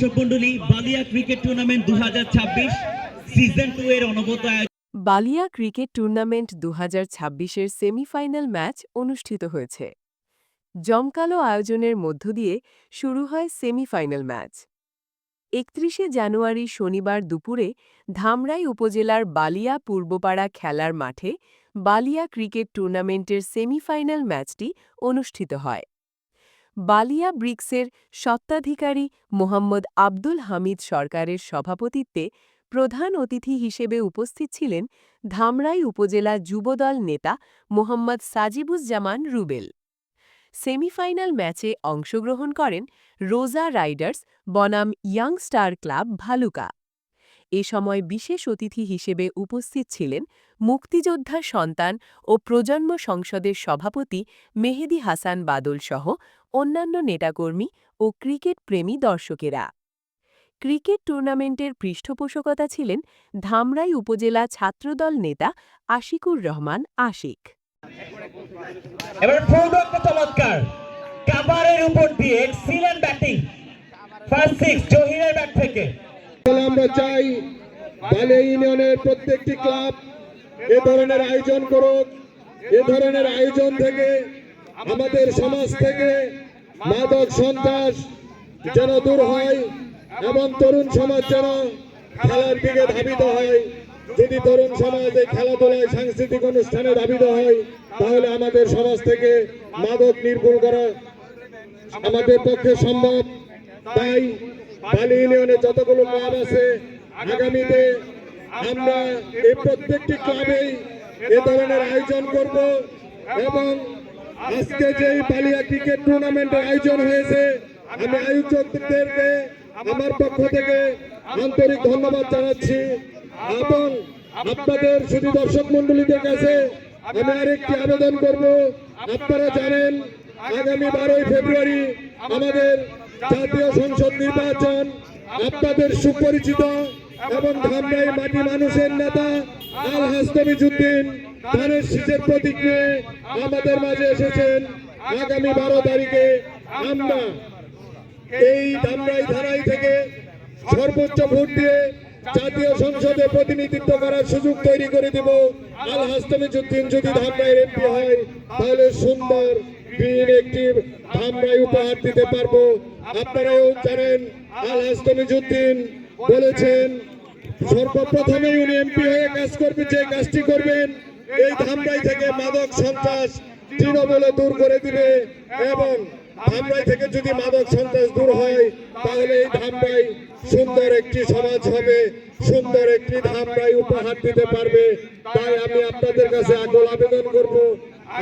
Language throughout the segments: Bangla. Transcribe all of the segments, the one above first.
বালিয়া ক্রিকেট টুর্নামেন্ট দু সিজন বালিয়া ক্রিকেট টুর্নামেন্ট দু হাজার সেমিফাইনাল ম্যাচ অনুষ্ঠিত হয়েছে। জমকালো আয়োজনের মধ্য দিয়ে শুরু হয় সেমিফাইনাল ম্যাচ। একত্রিশে জানুয়ারি শনিবার দুপুরে ধামরাই উপজেলার বালিয়া পূর্বপাড়া খেলার মাঠে বালিয়া ক্রিকেট টুর্নামেন্টের সেমিফাইনাল ম্যাচটি অনুষ্ঠিত হয়। বালিয়া ব্রিক্সের স্বত্বাধিকারী মোহাম্মদ আব্দুল হামিদ সরকারের সভাপতিত্বে প্রধান অতিথি হিসেবে উপস্থিত ছিলেন ধামরাই উপজেলা যুবদল নেতা মোহাম্মদ সাজিবুজ্জামান রুবেল। সেমিফাইনাল ম্যাচে অংশগ্রহণ করেন রোজা রাইডার্স বনাম ইয়াং স্টার ক্লাব ভালুকা। এ সময় বিশেষ অতিথি হিসেবে উপস্থিত ছিলেন মুক্তিযোদ্ধা সন্তান ও প্রজন্ম সংসদের সভাপতি মেহেদি হাসান বাদল সহ অন্যান্য নেতাকর্মী ও ক্রিকেট প্রেমী দর্শকেরা। ক্রিকেট টুর্নামেন্টের পৃষ্ঠপোষকতা ছিলেন ধামরাই উপজেলা ছাত্রদল নেতা আশিকুর রহমান আশিক। উপর দিয়ে এক্সিলেন্ট ব্যাটিং ফার্স্ট সিক্স জহিরের ব্যাট থেকে। তাহলে আমরা চাই বালে ইউনিয়নের প্রত্যেকটি ক্লাব এ ধরনের আয়োজন করুক। এ ধরনের আয়োজন থেকে আমাদের সমাজ থেকে মাদক সন্ত্রাস যেন দূর হয় এবং তরুণ সমাজ যেন খেলার দিকে ধাবিত হয়। যদি তরুণ সমাজ এই খেলাধুলায় সাংস্কৃতিক অনুষ্ঠানে ধাবিত হয়, তাহলে আমাদের সমাজ থেকে মাদক নির্মূল করা আমাদের পক্ষে সম্ভব। তাই বালি ইউনিয়নে যতগুলো ক্লাব আছে, আগামীতে আমরা এই প্রত্যেকটি ক্লাবেই এ ধরনের আয়োজন করব এবং আজকে যে বালিয়া ক্রিকেট টুর্নামেন্টের আয়োজন হয়েছে, আমি আয়োজকদেরকে আমার পক্ষ থেকে আন্তরিক ধন্যবাদ জানাচ্ছি এবং আপনাদের শুধু দর্শক মন্ডলীদের কাছে আমি আরেকটি আবেদন করব। আপনারা জানেন, আগামী বারোই ফেব্রুয়ারি আমাদের জাতীয় সংসদ নির্বাচন আপনাদের সুপরিচিত এবং ধামরাই মাটি মানুষের নেতা আল হাস্তমিজুদ্দিন ধানের শীষের প্রতীক নিয়ে আমাদের মাঝে এসেছেন। আগামী বারো তারিখে আমরা এই ধামরাই ধারাই থেকে সর্বোচ্চ ভোট দিয়ে জাতীয় সংসদে প্রতিনিধিত্ব করার সুযোগ তৈরি করে দিব। আল হাস্তমিজুদ্দিন যদি ধামরাইয়ের এমপি হয়, তাহলে সুন্দর গ্রিন একটি ধামরাই উপহার দিতে পারব। আপনারাও জানেন, আল হাস্তমিজুদ্দিন বলেছেন, সর্বপ্রথমে উনি এমপি হয়ে কাজ করবে, যে কাজটি করবেন, এই ধামরাই থেকে মাদক সন্ত্রাস তৃণমূলে দূর করে দিবে এবং ধামরাই থেকে যদি মাদক সন্ত্রাস দূর হয়, তাহলে এই ধামরাই সুন্দর একটি সমাজ হবে, সুন্দর একটি ধামরাই উপহার দিতে পারবে। তাই আমি আপনাদের কাছে আগল আবেদন করব।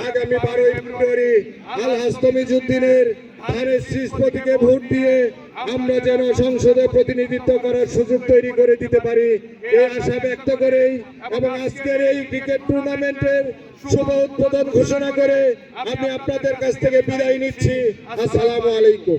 আগামী বারোই ফেব্রুয়ারি আল হাস্তমিজুদ্দিনের ধানের শীষ ভোট দিয়ে আমরা যেন সংসদে প্রতিনিধিত্ব করার সুযোগ তৈরি করে দিতে পারি এই আশা ব্যক্ত করেই এবং আজকের এই ক্রিকেট টুর্নামেন্টের শুভ উদ্বোধন ঘোষণা করে আমি আপনাদের কাছ থেকে বিদায় নিচ্ছি। আসসালামু আলাইকুম।